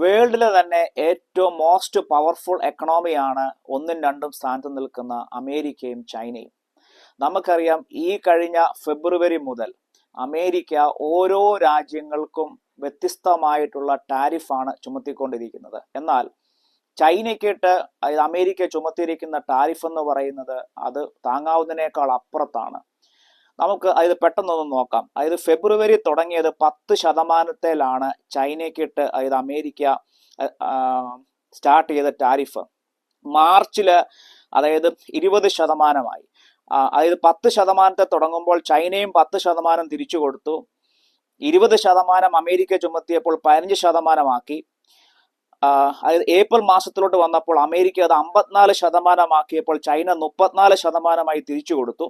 വേൾഡിലെ തന്നെ ഏറ്റവും most powerful എക്കണോമിയാണ് ഒന്നും രണ്ടും സ്ഥാനത്ത് നിൽക്കുന്ന അമേരിക്കയും ചൈനയും. നമുക്കറിയാം ഈ കഴിഞ്ഞ ഫെബ്രുവരി മുതൽ അമേരിക്ക ഓരോ രാജ്യങ്ങൾക്കും വ്യത്യസ്തമായിട്ടുള്ള ടാരിഫാണ് ചുമത്തിക്കൊണ്ടിരിക്കുന്നത്. എന്നാൽ ചൈനയ്ക്കിട്ട് അമേരിക്ക ചുമത്തിയിരിക്കുന്ന ടാരിഫ് എന്ന് പറയുന്നത് അത് താങ്ങാവുന്നതിനേക്കാൾ അപ്പുറത്താണ്. നമുക്ക് പെട്ടെന്ന് പെട്ടെന്നൊന്ന് നോക്കാം. അതായത് ഫെബ്രുവരി തുടങ്ങിയത് പത്ത് ശതമാനത്തിലാണ് ചൈനയ്ക്കിട്ട് അതായത് അമേരിക്ക സ്റ്റാർട്ട് ചെയ്ത ടാരിഫ് മാർച്ചിൽ അതായത് ഇരുപത് ശതമാനമായി. അതായത് പത്ത് ശതമാനത്തെ തുടങ്ങുമ്പോൾ ചൈനയും പത്ത് ശതമാനം തിരിച്ചു കൊടുത്തു. ഇരുപത് ശതമാനം അമേരിക്ക ചുമത്തിയപ്പോൾ പതിനഞ്ച് ശതമാനമാക്കി. അതായത് ഏപ്രിൽ മാസത്തിലോട്ട് വന്നപ്പോൾ അമേരിക്ക അത് അമ്പത്തിനാല് ശതമാനമാക്കിയപ്പോൾ ചൈന മുപ്പത്തിനാല് ശതമാനമായി തിരിച്ചു കൊടുത്തു.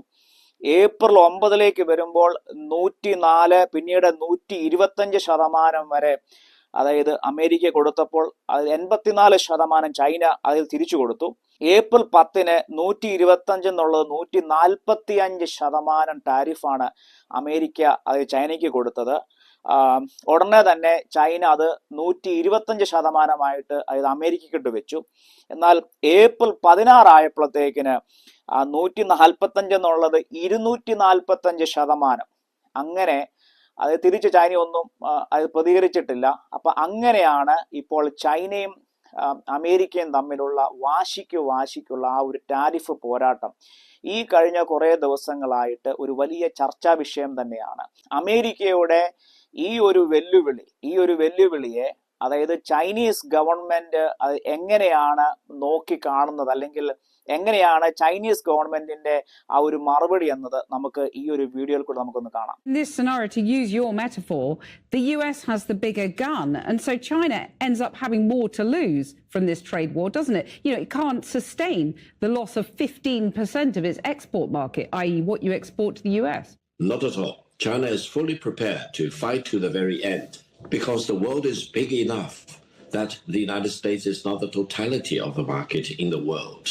ഏപ്രിൽ ഒമ്പതിലേക്ക് വരുമ്പോൾ നൂറ്റി നാല് പിന്നീട് നൂറ്റി ഇരുപത്തഞ്ച് ശതമാനം വരെ അതായത് അമേരിക്ക കൊടുത്തപ്പോൾ അതിൽ എൺപത്തിനാല് ശതമാനം ചൈന അതിൽ തിരിച്ചു കൊടുത്തു. ഏപ്രിൽ പത്തിന് നൂറ്റി ഇരുപത്തഞ്ച് എന്നുള്ളത് നൂറ്റി നാൽപ്പത്തി അഞ്ച് ശതമാനം ടാരിഫാണ് അമേരിക്ക അത് ചൈനയ്ക്ക് കൊടുത്തത്. ഉടനെ തന്നെ ചൈന അത് നൂറ്റി ഇരുപത്തഞ്ച് ശതമാനമായിട്ട് അതായത് അമേരിക്കക്കിട്ട് വെച്ചു. എന്നാൽ ഏപ്രിൽ പതിനാറായപ്പോഴത്തേക്കിന് നൂറ്റി നാൽപ്പത്തഞ്ച് എന്നുള്ളത് ഇരുന്നൂറ്റി നാൽപ്പത്തഞ്ച് ശതമാനം. അങ്ങനെ അത് തിരിച്ച് ചൈന ഒന്നും ആ, അത് പ്രതികരിച്ചിട്ടില്ല. അപ്പൊ അങ്ങനെയാണ് ഇപ്പോൾ ചൈനയും അമേരിക്കയും തമ്മിലുള്ള വാശിക്ക് വാശിക്കുള്ള ആ ഒരു ടാരിഫ് പോരാട്ടം ഈ കഴിഞ്ഞ കുറേ ദിവസങ്ങളായിട്ട് ഒരു വലിയ ചർച്ചാ വിഷയം തന്നെയാണ്. അമേരിക്കയുടെ ഈ ഒരു വെല്ലുവിളി ഈ ഒരു വെല്ലുവിളിയെ അതായത് ചൈനീസ് ഗവൺമെന്റ് എങ്ങനെയാണ് നോക്കി കാണുന്നത്? അല്ലെങ്കിൽ എങ്ങനെയാണ് ചൈനീസ് ഗവൺമെന്റിന്റെ ആ ഒരു മറുപടി എന്നത് നമുക്ക് ഈ ഒരു വീഡിയോയിൽ കൂടെ നമുക്കൊന്ന് കാണാം In this scenario, to use your metaphor, the US has the bigger gun. And so China ends up having more to lose from this trade war, doesn't it? You know, it can't sustain the loss of 15% of its export market, i.e., what you export to the US. Not at all. China is fully prepared to fight to the very end because the world is big enough that the United States is not the totality of the market in the world.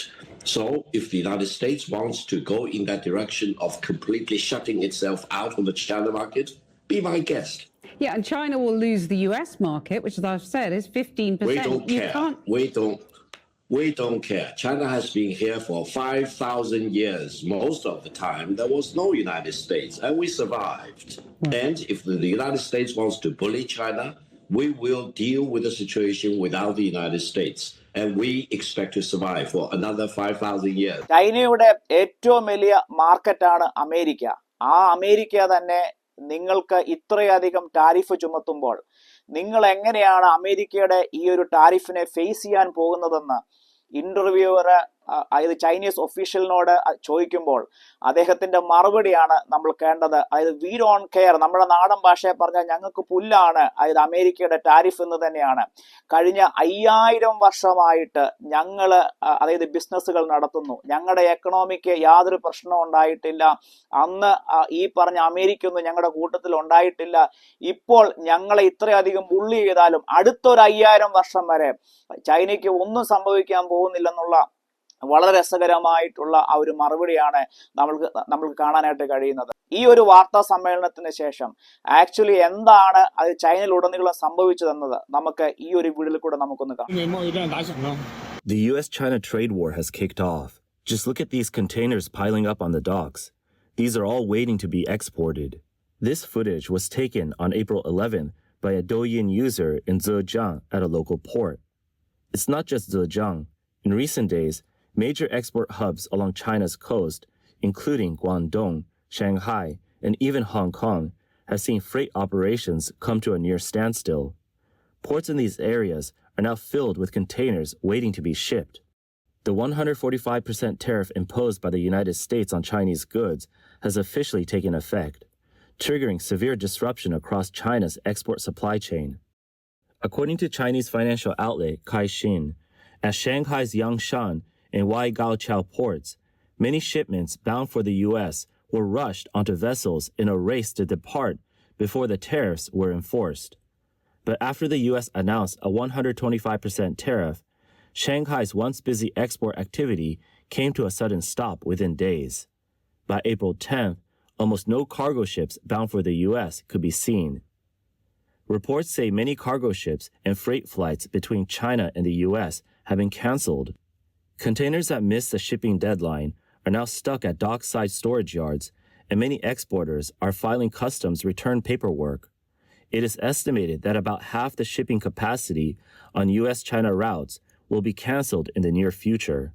So, if the United States wants to go in that direction of completely shutting itself out of the China market, be my guest. Yeah, and China will lose the US market, which, as I've said, is 15%. We don't you care. can't. We don't. We don't care. China has been here for 5,000 years. Most of the time, there was no United States, and we survived. And if the United States wants to bully China, we will deal with the situation without the United States. And we expect to survive for another 5,000 years. ചൈനയുടെ ഏറ്റവും വലിയ മാർക്കറ്റാണ് America ആ America തന്നെ നിങ്ങൾക്ക് ഇത്രയധികം tariff ചുമത്തുമ്പോൾ നിങ്ങൾ എങ്ങനെയാണ് അമേരിക്കയുടെ ഈ ഒരു ടാരിഫിനെ ഫേസ് ചെയ്യാൻ പോകുന്നതെന്ന് ഇന്റർവ്യൂവർ അതായത് ചൈനീസ് ഒഫീഷ്യലിനോട് ചോദിക്കുമ്പോൾ അദ്ദേഹത്തിന്റെ മറുപടിയാണ് നമ്മൾ കേണ്ടത്. അതായത് വി ഡോൺ കെയർ നമ്മുടെ നാടൻ ഭാഷയെ പറഞ്ഞാൽ ഞങ്ങൾക്ക് പുല്ലാണ്. അതായത് അമേരിക്കയുടെ ടാരിഫ് എന്ന് തന്നെയാണ്. കഴിഞ്ഞ അയ്യായിരം വർഷമായിട്ട് ഞങ്ങൾ അതായത് ബിസിനസ്സുകൾ നടത്തുന്നു. ഞങ്ങളുടെ എക്കണോമിക്ക് യാതൊരു പ്രശ്നവും ഉണ്ടായിട്ടില്ല. അന്ന് ഈ പറഞ്ഞ അമേരിക്ക ഒന്നും ഞങ്ങളുടെ കൂട്ടത്തിൽ ഉണ്ടായിട്ടില്ല. ഇപ്പോൾ ഞങ്ങളെ ഇത്രയധികം ബുള്ളി ചെയ്താലും അടുത്തൊരു അയ്യായിരം വർഷം വരെ ചൈനയ്ക്ക് ഒന്നും സംഭവിക്കാൻ പോകുന്നില്ലെന്നുള്ള വളരെ രസകരമായിട്ടുള്ള ആ ഒരു മറുപടിയാണ് നമ്മൾക്ക് നമ്മൾക്ക് കാണാനായിട്ട് കഴിയുന്നത് ഈ ഒരു വാർത്താ സമ്മേളനത്തിന് ശേഷം ആക്ച്വലി എന്താണ് അത് ചൈനയിലുടനീളം സംഭവിച്ചതെന്നത് നമുക്ക് ഈ ഒരു വീഡിയോയിൽ കൂടെ നമുക്കൊന്ന് കാണാം The US China trade war has kicked off. Just look at these containers piling up on the docks. These are all waiting to be exported. This footage was taken on April 11 by a Douyin user in Zhejiang at a local port. It's not just Zhejiang. In recent days, major export hubs along China's coast, including Guangdong, Shanghai, and even Hong Kong, have seen freight operations come to a near standstill. Ports in these areas are now filled with containers waiting to be shipped. The 145% tariff imposed by the United States on Chinese goods has officially taken effect, triggering severe disruption across China's export supply chain. According to Chinese financial outlet Kai Caixin, at Shanghai's Yangshan and Waigaoqiao ports, many shipments bound for the U.S. were rushed onto vessels in a race to depart before the tariffs were enforced. But after the U.S. announced a 125% tariff, Shanghai's once busy export activity came to a sudden stop within days. By April 10th, almost no cargo ships bound for the U.S. could be seen. Reports say many cargo ships and freight flights between China and the US have been canceled. Containers that miss the shipping deadline are now stuck at dockside storage yards, and many exporters are filing customs return paperwork. It is estimated that about half the shipping capacity on US China routes will be canceled in the near future.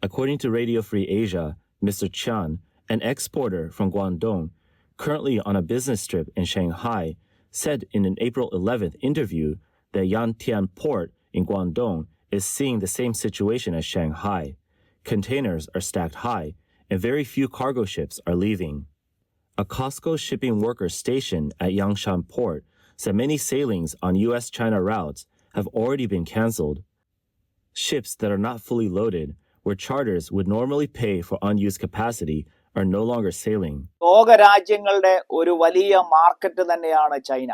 According to Radio Free Asia, Mr. Chan, an exporter from Guangdong, currently on a business trip in Shanghai, said in an April 11th interview that Yantian port in Guangdong is seeing the same situation as Shanghai. Containers are stacked high, and very few cargo ships are leaving. A Costco shipping worker stationed at Yangshan port said many sailings on US China routes have already been canceled. Ships that are not fully loaded, where charters would normally pay for unused capacity, are no longer sailing. ലോകരാജ്യങ്ങളുടെ ഒരു വലിയ market തന്നെയാണ് China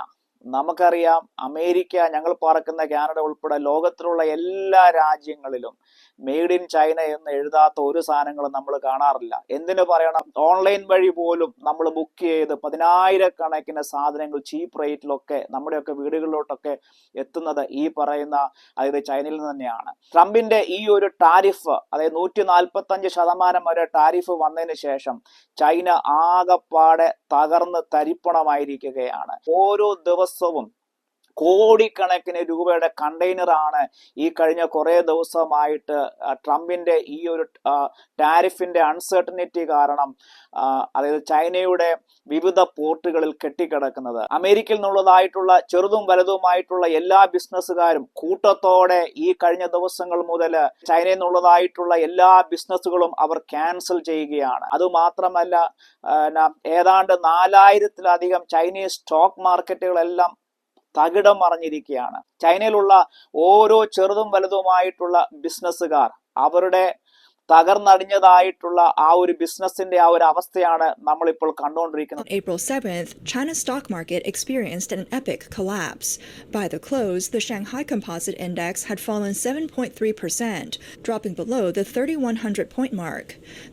നമുക്കറിയാം America ഞങ്ങൾ പറക്കുന്ന Canada ഉൾപ്പെടെ ലോകത്തിലുള്ള എല്ലാ രാജ്യങ്ങളിലും മെയ്ഡ് ഇൻ ചൈന എന്ന് എഴുതാത്ത ഒരു സാധനങ്ങളും നമ്മൾ കാണാറില്ല. എന്തിനു പറയണം? ഓൺലൈൻ വഴി പോലും നമ്മൾ ബുക്ക് ചെയ്ത് പതിനായിരക്കണക്കിന് സാധനങ്ങൾ ചീപ്പ് റേറ്റിലൊക്കെ നമ്മുടെയൊക്കെ വീടുകളിലോട്ടൊക്കെ എത്തുന്നത് ഈ പറയുന്ന അതായത് ചൈനയിൽ നിന്ന് തന്നെയാണ്. ട്രംപിന്റെ ഈ ഒരു ടാരിഫ് അതായത് നൂറ്റി നാൽപ്പത്തി അഞ്ച് ശതമാനം വരെ ടാരിഫ് വന്നതിന് ശേഷം ചൈന ആകപ്പാടെ തകർന്ന് തരിപ്പണമായിരിക്കുകയാണ്. ഓരോ ദിവസവും കോടിക്കണക്കിന് രൂപയുടെ കണ്ടെയ്നറാണ് ഈ കഴിഞ്ഞ കുറേ ദിവസമായിട്ട് ട്രംപിന്റെ ഈ ഒരു ടാരിഫിന്റെ അൺസർട്ടനിറ്റി കാരണം അതായത് ചൈനയുടെ വിവിധ പോർട്ടുകളിൽ കെട്ടിക്കിടക്കുന്നത്. അമേരിക്കയിൽ നിന്നുള്ളതായിട്ടുള്ള ചെറുതും വലുതുമായിട്ടുള്ള എല്ലാ ബിസിനസ്സുകാരും കൂട്ടത്തോടെ ഈ കഴിഞ്ഞ ദിവസങ്ങൾ മുതൽ ചൈനയിൽ നിന്നുള്ളതായിട്ടുള്ള എല്ലാ ബിസിനസ്സുകളും അവർ ക്യാൻസൽ ചെയ്യുകയാണ്. അതുമാത്രമല്ല ഏതാണ്ട് നാലായിരത്തിലധികം ചൈനീസ് സ്റ്റോക്ക് മാർക്കറ്റുകളെല്ലാം തകിടം മറിഞ്ഞിരിക്കുകയാണ് ചൈനയിലുള്ള ഓരോ ചെറുതും വലുതുമായിട്ടുള്ള ബിസിനസ്സുകാർ അവരുടെ തകർന്നടിഞ്ഞതായിട്ടുള്ള ആ ഒരു ബിസിനസിന്റെ ആ ഒരു അവസ്ഥയാണ് നമ്മളിപ്പോൾ കണ്ടുകൊണ്ടിരിക്കുന്നത് On April 7th, China's stock market experienced an epic collapse. By the close, the Shanghai Composite Index had fallen 7.3%, dropping below the 3100 point mark.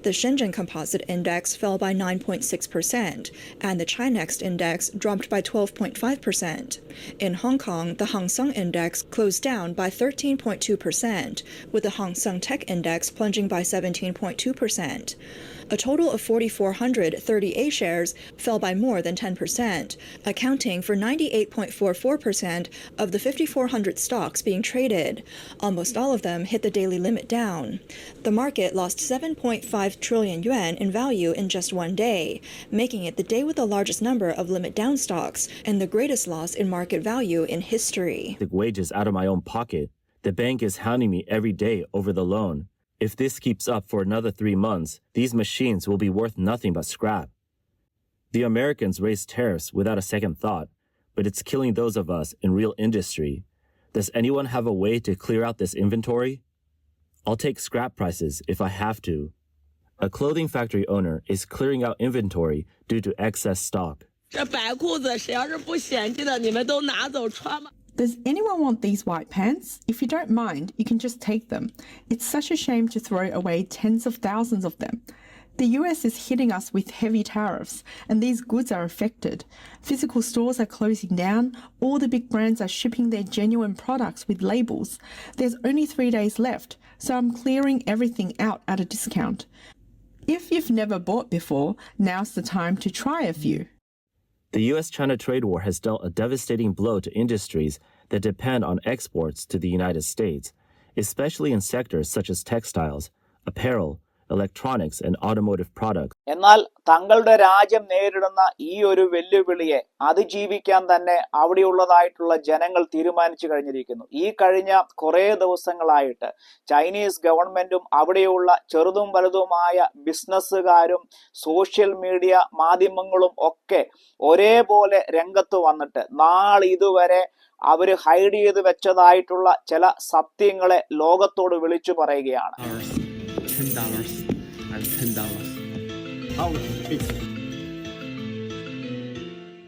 The Shenzhen Composite Index fell by 9.6%, and the Chinext Index dropped by 12.5%. In Hong Kong, the Hang Seng Index closed down by 13.2%, with the Hang Seng Tech Index plunging by 17.2%. A total of 4,430 A shares fell by more than 10%, accounting for 98.44% of the 5,400 stocks being traded. Almost all of them hit the daily limit down. The market lost 7.5 trillion yuan in value in just one day, making it the day with the largest number of limit down stocks and the greatest loss in market value in history. The wages out of my own pocket. The bank is hounding me every day over the loan. If this keeps up for another three months, these machines will be worth nothing but scrap. The Americans raised tariffs without a second thought, but it's killing those of us in real industry. Does anyone have a way to clear out this inventory? I'll take scrap prices if I have to. A clothing factory owner is clearing out inventory due to excess stock. 这白裤子谁要是不嫌弃的，你们都拿走穿吧。 Does anyone want these white pants? If you don't mind, you can just take them. It's such a shame to throw away tens of thousands of them. The US is hitting us with heavy tariffs, and these goods are affected. Physical stores are closing down, all the big brands are shipping their genuine products with labels. There's only three days left, so I'm clearing everything out at a discount. If you've never bought before, now's the time to try a few. The US China trade war has dealt a devastating blow to industries that depend on exports to the United States, especially in sectors such as textiles, apparel, electronics, and automotive products. എന്നാൽ തങ്ങളുടെ രാജ്യം നേരിടുന്ന ഈ ഒരു വെല്ലുവിളിയെ അതിജീവിക്കാൻ തന്നെ അവിടെയുള്ളതായിട്ടുള്ള ജനങ്ങൾ തീരുമാനിച്ചു കഴിഞ്ഞിരിക്കുന്നു ഈ കഴിഞ്ഞ കുറേ ദിവസങ്ങളായിട്ട് ചൈനീസ് ഗവൺമെന്റും അവിടെയുള്ള ചെറുതും വലുതുമായ ബിസിനസ്സുകാരും സോഷ്യൽ മീഡിയ മാധ്യമങ്ങളും ഒക്കെ ഒരേപോലെ രംഗത്ത് വന്നിട്ട് നാളിതുവരെ അവർ ഹൈഡ് ചെയ്ത് വെച്ചതായിട്ടുള്ള ചില സത്യങ്ങളെ ലോകത്തോട് വിളിച്ചു പറയുകയാണ് dollars, ten dollars, and ten dollars.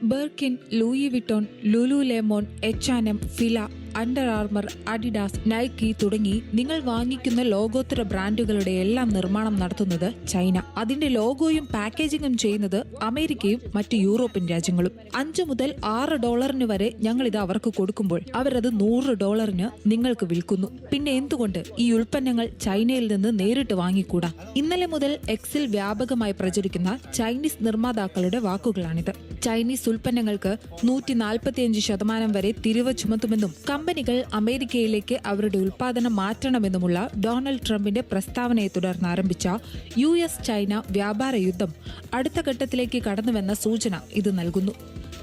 Birkin Louis Vuitton Lululemon H and M Fila Under Armour Adidas Nike തുടങ്ങി നിങ്ങൾ വാങ്ങിക്കുന്ന ലോകോത്തര ബ്രാൻഡുകളുടെ എല്ലാം നിർമ്മാണം നടത്തുന്നത് ചൈന. അതിന്റെ ലോഗോയും പാക്കേജിംഗും ചെയ്യുന്നത് അമേരിക്കയും മറ്റ് യൂറോപ്യൻ രാജ്യങ്ങളും. അഞ്ചു മുതൽ ആറ് ഡോളറിന് വരെ ഞങ്ങൾ ഇത് അവർക്ക് കൊടുക്കുമ്പോൾ അവരത് നൂറ് ഡോളറിന് നിങ്ങൾക്ക് വിൽക്കുന്നു. പിന്നെ എന്തുകൊണ്ട് ഈ ഉൽപ്പന്നങ്ങൾ ചൈനയിൽ നിന്ന് നേരിട്ട് വാങ്ങിക്കൂടാ? ഇന്നലെ മുതൽ എക്സിൽ വ്യാപകമായി പ്രചരിക്കുന്ന ചൈനീസ് നിർമ്മാതാക്കളുടെ വാക്കുകളാണിത്. ചൈനീസ് ഉൽപ്പന്നങ്ങൾക്ക് നൂറ്റി നാൽപ്പത്തിയഞ്ച് ശതമാനം വരെ തിരിവ് ചുമത്തുമെന്നും കമ്പനികൾ അമേരിക്കയിലേക്ക് അവരുടെ ഉൽപ്പാദനം മാറ്റണമെന്നുമുള്ള ഡൊണാൾഡ് ട്രംപിന്റെ പ്രസ്താവനയെ തുടർന്ന് ആരംഭിച്ച യു എസ് ചൈന വ്യാപാര യുദ്ധം അടുത്ത ഘട്ടത്തിലേക്ക് കടന്നുവെന്ന സൂചന ഇത് നൽകുന്നു.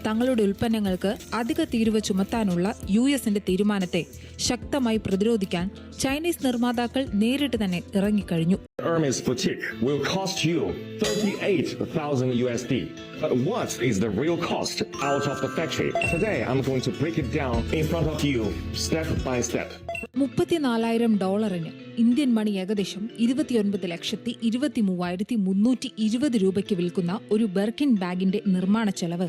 തങ്ങളുടെ ഉൽപ്പന്നങ്ങൾക്ക് അധിക തീരുവ ചുമത്താനുള്ള യു എസിന്റെ തീരുമാനത്തെ ശക്തമായി പ്രതിരോധിക്കാൻ ചൈനീസ് നിർമ്മാതാക്കൾ നേരിട്ട് തന്നെ ഇറങ്ങിക്കഴിഞ്ഞു Hermes boutique will cost you 38,000 USD. But what is the real cost out of the factory? Today, I'm going to break it down in front of you, step by step. മുപ്പത്തിനാലായിരം ഡോളറിന് Indian money ഏകദേശം ഇരുപത്തിയൊൻപത് ലക്ഷത്തി ഇരുപത്തി മൂവായിരത്തി മുന്നൂറ്റി ഇരുപത് രൂപയ്ക്ക് വിൽക്കുന്ന ഒരു ബെർക്കിൻ ബാഗിന്റെ നിർമ്മാണ ചെലവ്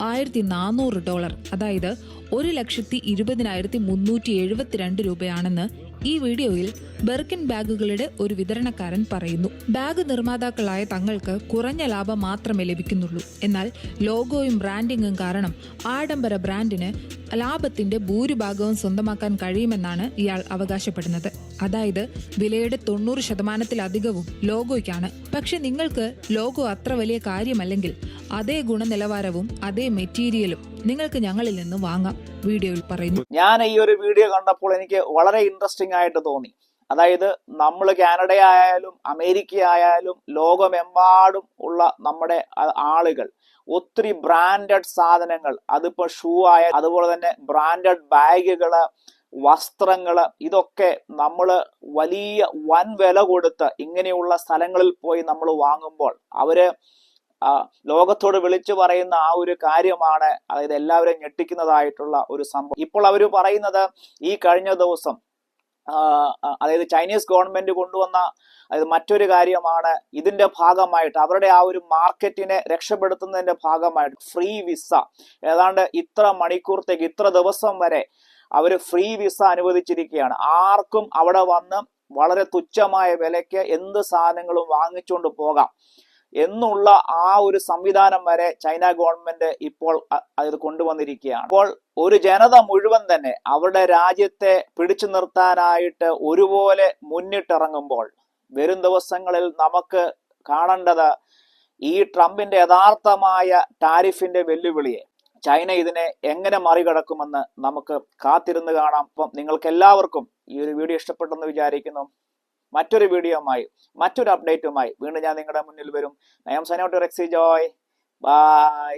ആയിരത്തി നാനൂറ് ഡോളർ. അതായത് ഒരു ലക്ഷത്തി ഇരുപതിനായിരത്തി മുന്നൂറ്റി എഴുപത്തിരണ്ട് രൂപയാണെന്ന് ഈ വീഡിയോയിൽ ബെർക്കിൻ ബാഗുകളുടെ ഒരു വിതരണക്കാരൻ പറയുന്നു ബാഗ് നിർമ്മാതാക്കളായ തങ്ങൾക്ക് കുറഞ്ഞ ലാഭം മാത്രമേ ലഭിക്കുന്നുള്ളൂ. എന്നാൽ ലോഗോയും ബ്രാൻഡിങ്ങും കാരണം ആഡംബര ബ്രാൻഡിന് ലാഭത്തിന്റെ ഭൂരിഭാഗവും സ്വന്തമാക്കാൻ കഴിയുമെന്നാണ് ഇയാൾ അവകാശപ്പെടുന്നത്. അതായത് വിലയുടെ തൊണ്ണൂറ് ശതമാനത്തിലധികവും ലോഗോയ്ക്കാണ്. പക്ഷെ നിങ്ങൾക്ക് ലോഗോ അത്ര വലിയ കാര്യമല്ലെങ്കിൽ അതേ ഗുണനിലവാരവും അതേ മെറ്റീരിയലും നിങ്ങൾക്ക് ഞങ്ങളിൽ നിന്ന് വാങ്ങാം വീഡിയോയിൽ പറയുന്നു. ഞാൻ ഈ ഒരു വീഡിയോ കണ്ടപ്പോൾ എനിക്ക് വളരെ ഇൻട്രസ്റ്റിംഗ് ആയിട്ട് തോന്നി. അതായത് നമ്മൾ കാനഡ ആയാലും അമേരിക്ക ആയാലും ലോകമെമ്പാടും ഉള്ള നമ്മുടെ ആളുകൾ ഒത്തിരി ബ്രാൻഡഡ് സാധനങ്ങൾ അതിപ്പോ ഷൂ ആയ അതുപോലെ തന്നെ ബ്രാൻഡഡ് ബാഗുകൾ വസ്ത്രങ്ങൾ ഇതൊക്കെ നമ്മൾ വലിയ വൻ വില കൊടുത്ത് ഇങ്ങനെയുള്ള സ്ഥലങ്ങളിൽ പോയി നമ്മൾ വാങ്ങുമ്പോൾ അവർ ലോകത്തോട് വിളിച്ചു പറയുന്ന ആ ഒരു കാര്യമാണ് അതായത് എല്ലാവരെയും ഞെട്ടിക്കുന്നതായിട്ടുള്ള ഒരു സംഭവം. ഇപ്പോൾ അവർ പറയുന്നത് ഈ കഴിഞ്ഞ ദിവസം അതായത് ചൈനീസ് ഗവൺമെന്റ് കൊണ്ടുവന്ന അതായത് മറ്റൊരു കാര്യമാണ് ഇതിന്റെ ഭാഗമായിട്ട് അവരുടെ ആ ഒരു മാർക്കറ്റിനെ രക്ഷപ്പെടുത്തുന്നതിന്റെ ഭാഗമായിട്ട് ഫ്രീ വിസ. ഏതാണ്ട് ഇത്ര മണിക്കൂറത്തേക്ക് ഇത്ര ദിവസം വരെ അവർ ഫ്രീ വിസ അനുവദിച്ചിരിക്കുകയാണ്. ആർക്കും അവിടെ വന്ന് വളരെ തുച്ഛമായ വിലയ്ക്ക് എന്ത് സാധനങ്ങളും വാങ്ങിച്ചുകൊണ്ട് പോകാം. എന്നുള്ള ആ ഒരു സംവിധാനം വരെ ചൈന ഗവൺമെന്റ് ഇപ്പോൾ അത് കൊണ്ടുവന്നിരിക്കുകയാണ്. അപ്പോൾ ഒരു ജനത മുഴുവൻ തന്നെ അവരുടെ രാജ്യത്തെ പിടിച്ചു നിർത്താനായിട്ട് ഒരുപോലെ മുന്നിട്ടിറങ്ങുമ്പോൾ വരും ദിവസങ്ങളിൽ നമുക്ക് കാണേണ്ടത് ഈ ട്രംപിന്റെ യഥാർത്ഥമായ ടാരിഫിന്റെ വെല്ലുവിളിയെ ചൈന ഇതിനെ എങ്ങനെ മറികടക്കുമെന്ന് നമുക്ക് കാത്തിരുന്ന് കാണാം. അപ്പം നിങ്ങൾക്ക് എല്ലാവർക്കും ഈ ഒരു വീഡിയോ ഇഷ്ടപ്പെട്ടെന്ന് വിചാരിക്കുന്നു. മറ്റൊരു വീഡിയോയുമായി മറ്റൊരു അപ്ഡേറ്റുമായി വീണ്ടും ഞാൻ നിങ്ങളുടെ മുന്നിൽ വരും. നയം സൈനോട്ട് റെക്സി ജോയ് ബൈ